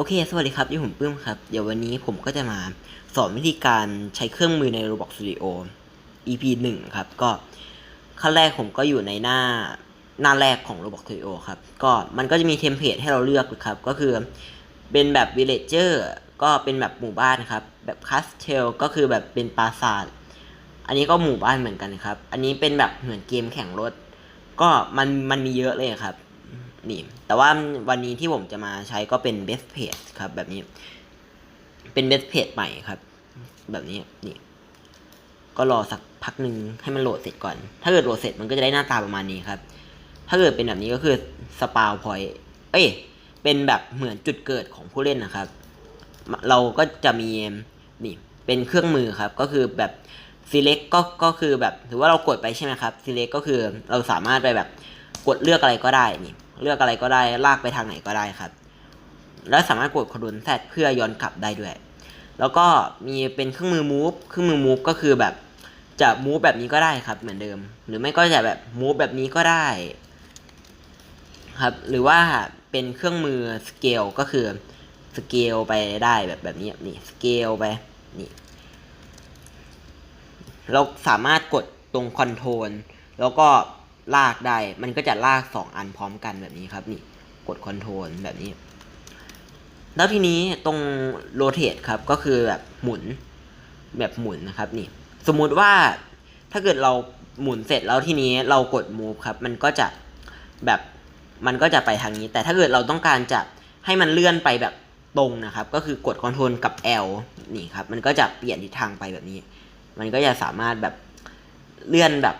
โอเค สวัสดีครับยี่ผมปื้มครับ เดี๋ยววันนี้ผมก็จะมาสอนวิธีการใช้เครื่องมือใน Roblox Studio EP 1 ครับ ก็ขั้นแรกผมก็อยู่ในหน้าหน้าแรกของ Roblox Studio ครับ ก็มันก็จะมีเทมเพลตให้เราเลือกครับ ก็คือเป็นแบบ Villager ก็เป็นแบบหมู่บ้านครับ แบบ Castle ก็คือแบบเป็นปราสาท อันนี้ก็หมู่บ้านเหมือนกันครับ อันนี้เป็นแบบเหมือนเกมแข่งรถ ก็มันมันมีเยอะเลยครับ นี่แต่ว่าวันนี้ที่ผมจะมาใช้ก็เป็น best page ครับแบบนี้เป็น best page ใหม่ครับ แบบนี้นี่ ก็รอสักพักหนึ่งให้มันโหลดเสร็จก่อน ถ้าเกิดโหลดเสร็จมันก็จะได้หน้าตาประมาณนี้ครับ ถ้าเกิดเป็นแบบนี้ก็คือ s p a w point เอ้ยเป็นแบบเหมือนจุดเกิดของผู้เล่นนะครับ เราก็จะมีนี่เป็นเครื่องมือครับ ก็คือแบบ select ก็ก็คือแบบถือว่าเรากดไปใช่ไหมครับ select ก็คือเราสามารถไปแบบกดเลือกอะไรก็ได้นี่ เลือกอะไรก็ได้ลากไปทางไหนก็ได้ครับ แล้วสามารถกดคอนโทรลแซดเพื่อย้อนกลับได้ด้วย แล้วก็มีเป็นเครื่องมือ move เครื่องมือ move ก็คือแบบจะ move แบบนี้ก็ได้ครับเหมือนเดิม หรือไม่ก็จะแบบ move แบบนี้ก็ได้ครับ หรือว่าเป็นเครื่องมือ scale ก็คือ scale ไปได้แบบแบบนี้นี่ scale ไปนี่เราสามารถกดตรงคอนโทรลแล้วก็ ลากได้ มันก็จะลากสองอันพร้อมกันแบบนี้ครับนี่กดคอนโทรลแบบนี้ แล้วทีนี้ตรงโรเ t ตครับก็คือแบบหมุนแบบหมุนนะครับนี่ สมมุติว่าถ้าเกิดเราหมุนเสร็จแล้วทีนี้เรากด move ครับ มันก็จะแบบมันก็จะไปทางนี้ แต่ถ้าเกิดเราต้องการจะให้มันเลื่อนไปแบบตรงนะครับ ก็คือกดคอนโทรลกับ L นี่ครับ มันก็จะเปลี่ยนทิศทางไปแบบนี้ มันก็จะสามารถแบบเลื่อนแบบ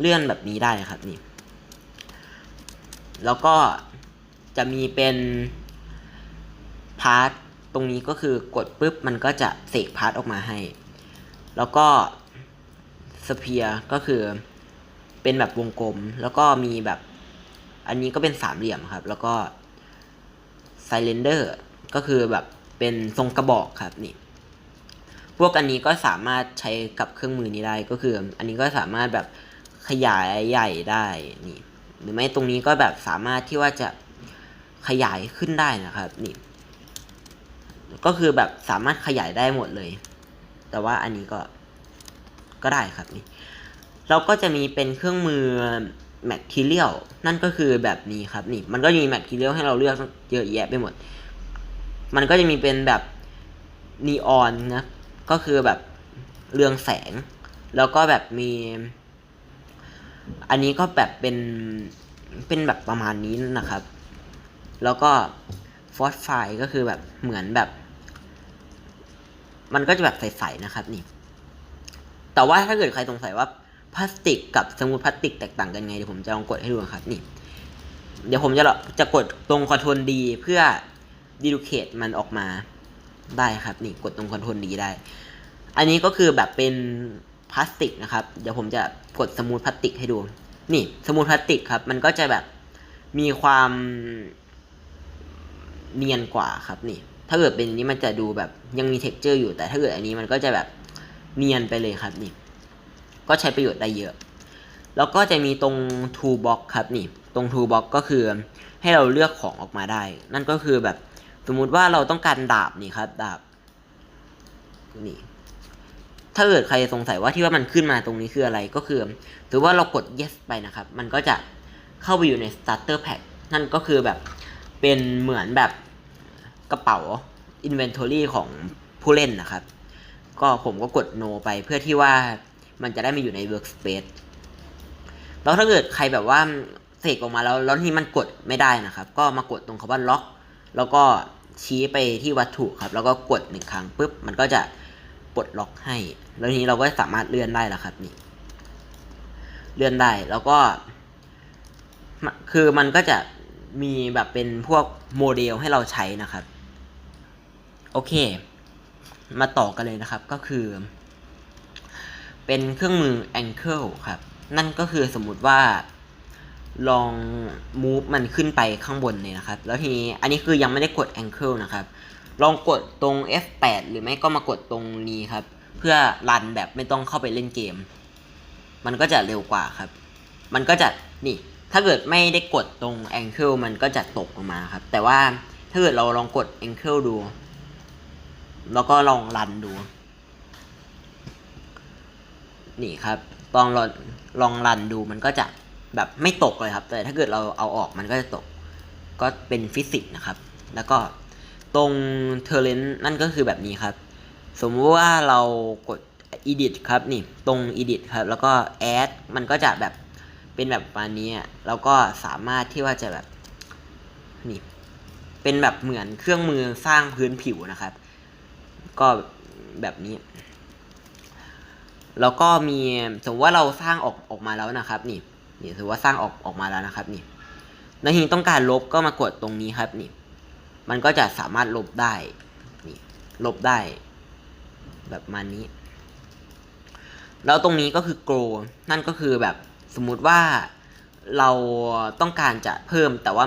เลื่อนแบบนี้ได้ครับนี่ แล้วก็จะมีเป็นพาร์ทตรงนี้ก็คือกดปุ๊บมันก็จะเสกพาร์ทออกมาให้ แล้วก็สเปียร์ก็คือเป็นแบบวงกลม แล้วก็มีแบบอันนี้ก็เป็นสามเหลี่ยมครับ แล้วก็ไซเลนเดอร์ก็คือแบบเป็นทรงกระบอกครับนี่ พวกอันนี้ก็สามารถใช้กับเครื่องมือนี้ได้ก็คือ อันนี้ก็สามารถแบบ ขยายใหญ่ได้นี่หรือไม่ตรงนี้ก็แบบสามารถที่ว่าจะขยายขึ้นได้นะครับนี่ก็คือแบบสามารถขยายได้หมดเลย แต่ว่าอันนี้ก็ก็ได้ครับนี่เราก็จะมีเป็นเครื่องมือ material นั่นก็คือแบบนี้ครับนี่มันก็มี material ให้เราเลือกเยอะแยะไปหมด มันก็จะมีเป็นแบบนีออนนะก็คือแบบเรืองแสง แล้วก็แบบมี อันนี้ก็แบบเป็นเป็นแบบประมาณนี้นะครับ แล้วก็ฟอสไฟก็คือแบบเหมือนแบบ มันก็จะแบบใสๆนะครับนี่ แต่ว่าถ้าเกิดใครสงสัยว่าพลาสติกกับสมุดพลาสติกแตกต่างกันไงเดี๋ยวผมจะลองกดให้ดูครับนี่ เดี๋ยวผมจะจะกดตรงคอนโทรลดีเพื่อดีดูเคทมันออกมาได้ครับ นี่กดตรงคอนโทรลดีได้ อันนี้ก็คือแบบเป็น พลาสติกนะครับ เดี๋ยวผมจะกดสมูทพลาสติกให้ดู นี่สมูทพลาสติกครับ มันก็จะแบบมีความเนียนกว่าครับนี่ ถ้าเกิดเป็นอันนี้มันจะดูแบบยังมีเท็กเจอร์อยู่แต่ถ้าเกิดอันนี้มันก็จะแบบเนียนไปเลยครับนี่ ก็ใช้ประโยชน์ได้เยอะ แล้วก็จะมีตรง toolbox ครับนี่ ตรง toolbox ก็คือให้เราเลือกของออกมาได้ นั่นก็คือแบบสมมุติว่าเราต้องการดาบนี่ครับ ดาบนี่ ถ้าเกิดใครสงสัยว่าที่ว่ามันขึ้นมาตรงนี้คืออะไรก็คือ ถือว่าเรากด yes ไปนะครับ มันก็จะเข้าไปอยู่ใน starter pack นั่นก็คือแบบเป็นเหมือนแบบกระเป๋า inventory ของผู้เล่นนะครับ ก็ผมก็กด no ไปเพื่อที่ว่ามันจะได้มาอยู่ใน workspace แล้วถ้าเกิดใครแบบว่าเสกออกมาแล้วแล้วที่มันกดไม่ได้นะครับ ก็มากดตรงคำว่า lock แล้วก็ชี้ไปที่วัตถุครับ แล้วก็กดหนึ่งครั้งปุ๊บมันก็จะ ปลดล็อกให้ แล้วนี้เราก็สามารถเลื่อนได้แล้วครับนี่ เลื่อนได้แล้วก็ คือมันก็จะมีแบบเป็นพวกโมเดลให้เราใช้นะครับ โอเค มาต่อกันเลยนะครับก็คือ เป็นเครื่องมือ ankle ครับ นั่นก็คือสมมุติว่าลอง move มันขึ้นไปข้างบนเลยนะครับ แล้วทีนี้อันนี้คือยังไม่ได้กด ankle นะครับ ลองกดตรง F8 หรือไม่ก็มากดตรงนี้ครับ เพื่อรันแบบไม่ต้องเข้าไปเล่นเกม มันก็จะเร็วกว่าครับ มันก็จะนี่ ถ้าเกิดไม่ได้กดตรง ankle มันก็จะตกออกมาครับ แต่ว่าถ้าเกิดเราลองกด Angle ดู แล้วก็ลองรันดู นี่ครับลองลองลองรันดูมันก็จะแบบไม่ตกเลยครับ แต่ถ้าเกิดเราเอาออกมันก็จะตก ก็เป็นฟิสิกส์นะครับ แล้วก็ ตรงเทอร์เรนนั่นก็คือแบบนี้ครับ สมมติว่าเรากด edit ครับนี่ตรง edit ครับ แล้วก็ add มันก็จะแบบเป็นแบบประมาณนี้แล้วก็สามารถที่ว่าจะแบบนี่เป็นแบบเหมือนเครื่องมือสร้างพื้นผิวนะครับ ก็แบบนี้ แล้วก็มีสมมติว่าเราสร้างออกออกมาแล้วนะครับ นี่นี่ถือว่าสร้างออกออกมาแล้วนะครับ นี่แล้วทีนี้ต้องการลบก็มากดตรงนี้ครับนี่ มันก็จะสามารถลบได้นี่ลบได้ แบบมานี้ แล้วตรงนี้ก็คือ grow นั่นก็คือแบบสมมุติว่าเราต้องการจะเพิ่มแต่ว่า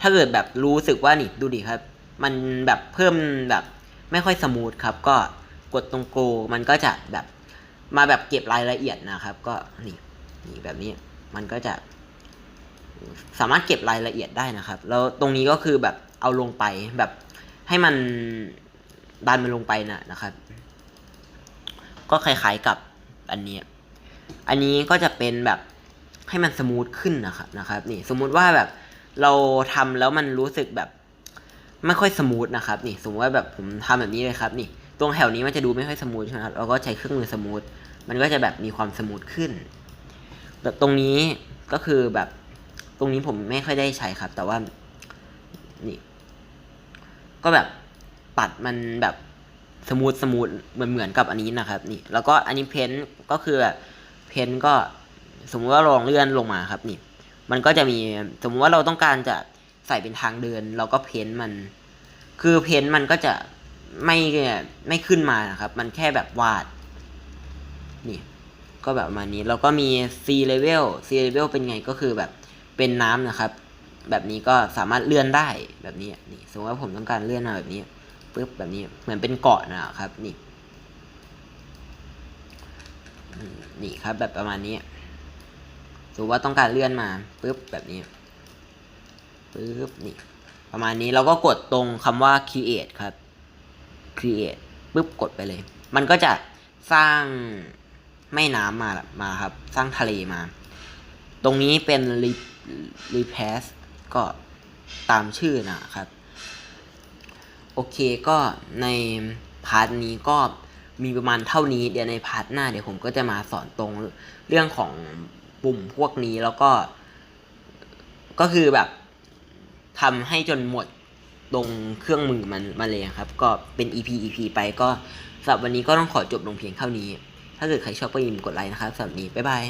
ถ้าเกิดแบบรู้สึกว่านี่ดูดิครับ มันแบบเพิ่มแบบไม่ค่อยสมูทครับ ก็กดตรง grow มันก็จะแบบมาแบบเก็บรายละเอียดนะครับ ก็นี่นี่แบบนี้มันก็จะ สามารถเก็บรายละเอียดได้นะครับ แล้วตรงนี้ก็คือแบบ เอาลงไปแบบให้มันดันมันลงไปนะนะครับ ก็คล้ายๆกับอันนี้ อันนี้ก็จะเป็นแบบให้มันสมูทขึ้นนะครับนะครับ นี่สมมุติว่าแบบเราทำแล้วมันรู้สึกแบบ ไม่ค่อยสมูทนะครับ นี่สมมติว่าแบบผมทำแบบนี้เลยครับ นี่ ตรงแถวนี้มันจะดูไม่ค่อยสมูทใช่ไหมครับเราก็ใช้เครื่องมือสมูทมันก็จะแบบมีความสมูทขึ้นแบบตรงนี้ก็คือแบบตรงนี้ผมไม่ค่อยได้ใช้ครับ แต่ว่านี่ ก็แบบปัดมันแบบสมูทสมูทเหมือนเหมือนกับอันนี้นะครับนี่ แล้วก็อันนี้เพ้นท์ก็คือแบบเพ้นท์ก็สมมุติว่าลองเลื่อนลงมาครับนี่ มันก็จะมีสมมุติว่าเราต้องการจะใส่เป็นทางเดิน เราก็เพ้นท์มัน คือเพ้นท์มันก็จะไม่ไม่ขึ้นมานะครับ มันแค่แบบวาด นี่ ก็แบบมานี้แล้วก็มี C level C level เป็นไงก็คือแบบเป็นน้ำนะครับ แบบนี้ก็สามารถเลื่อนได้แบบนี้นี่สมมติว่าผมต้องการเลื่อนมาแบบนี้ปึ๊บแบบนี้เหมือนเป็นเกาะนะครับนี่นี่ครับแบบประมาณนี้สมมติว่าต้องการเลื่อนมาปึ๊บแบบนี้ปึ๊บนี่ประมาณนี้เราก็กดตรงคำว่า create ครับ create ปึ๊บกดไปเลย มันก็จะสร้างแม่น้ำมามาครับ สร้างทะเลมา ตรงนี้เป็น re- repass ก็ตามชื่อนะครับ โอเคก็ในพาร์ทนี้ก็มีประมาณเท่านี้เดี๋ยวในพาร์ทหน้าเดี๋ยวผมก็จะมาสอนตรงเรื่องของปุ่มพวกนี้แล้วก็ ก็คือแบบทำให้จนหมดตรงเครื่องมือมันมาเลยครับ ก็เป็น EP EP ไปก็สำหรับวันนี้ก็ต้องขอจบลงเพียงเท่านี้ ถ้าเกิดใครชอบก็อย่าลืมกดไลค์นะครับสำหรับนนี้บ๊ายบาย